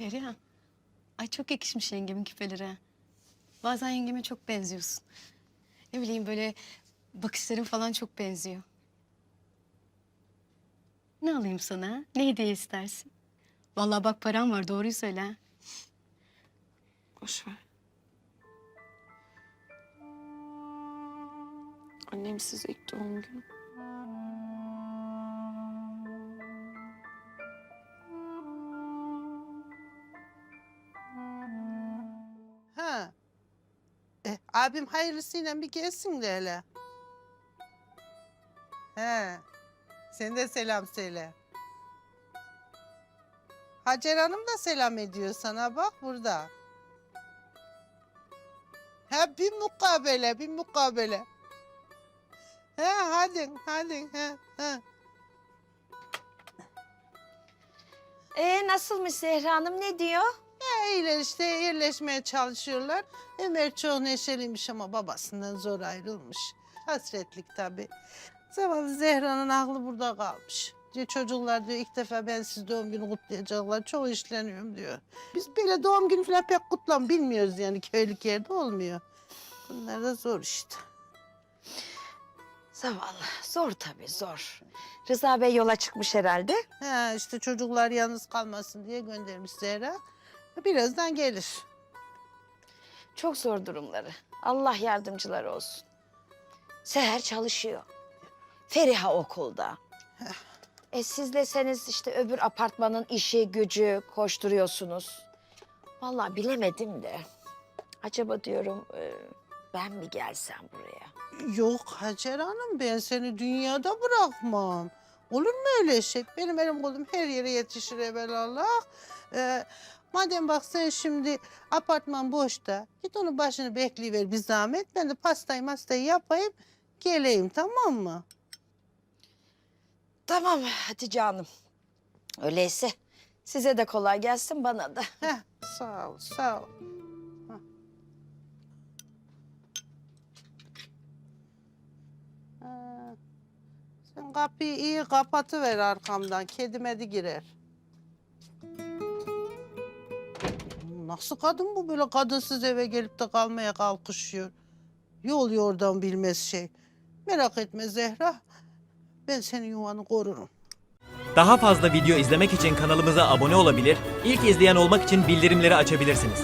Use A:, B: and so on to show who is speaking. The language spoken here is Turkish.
A: Feriha. Ay çok yakışmış yengemin küpeleri. ha. Bazen yengeme çok benziyorsun. Ne bileyim böyle bakışların falan çok benziyor. Ne alayım sana? Ne hediye istersin? Vallahi bak param var doğruyu söyle. ha.
B: Boş ver. Annemsiz ilk doğum günüm.
C: Abim hayırlısıyla bir gelsin de hele. He. Sen de selam söyle. Hacer Hanım da selam ediyor sana bak burada. Ha bir mukabele, bir mukabele. He hadi, hadi. He, he.
D: Ee nasılmış Zehra Hanım ne diyor?
C: İyiler işte yerleşmeye çalışıyorlar. Ömer çok neşeliymiş ama babasından zor ayrılmış. Hasretlik tabii. Zavallı Zehra'nın aklı burada kalmış. Diyor, çocuklar diyor ilk defa ben siz doğum günü kutlayacaklar. Çok işleniyorum diyor. Biz böyle doğum günü falan pek kutlam bilmiyoruz yani köylük yerde olmuyor. Bunlar da zor işte.
D: Zavallı zor tabii zor. Rıza Bey yola çıkmış herhalde.
C: Ha işte çocuklar yalnız kalmasın diye göndermiş Zehra. Birazdan gelir.
D: Çok zor durumları. Allah yardımcıları olsun. Seher çalışıyor. Feriha okulda. E siz deseniz işte öbür apartmanın işi gücü koşturuyorsunuz. Vallahi bilemedim de. Acaba diyorum e, ben mi gelsem buraya?
C: Yok Hacer Hanım ben seni dünyada bırakmam. Olur mu öyle şey? Benim elim kolum her yere yetişir evelallah. Ee, madem bak sen şimdi apartman boşta. Git onun başını bekleyiver bir zahmet. Ben de pastayı mastayı yapayım. Geleyim tamam mı?
D: Tamam Hatice Hanım. Öyleyse size de kolay gelsin bana da.
C: Heh, sağ ol sağ ol. Hah. Ha, Sen kapıyı iyi kapatıver arkamdan. Kedi medi girer. Nasıl kadın bu böyle kadınsız eve gelip de kalmaya kalkışıyor? Yol yordan bilmez şey. Merak etme Zehra. Ben senin yuvanı korurum.
E: Daha fazla video izlemek için kanalımıza abone olabilir, ilk izleyen olmak için bildirimleri açabilirsiniz.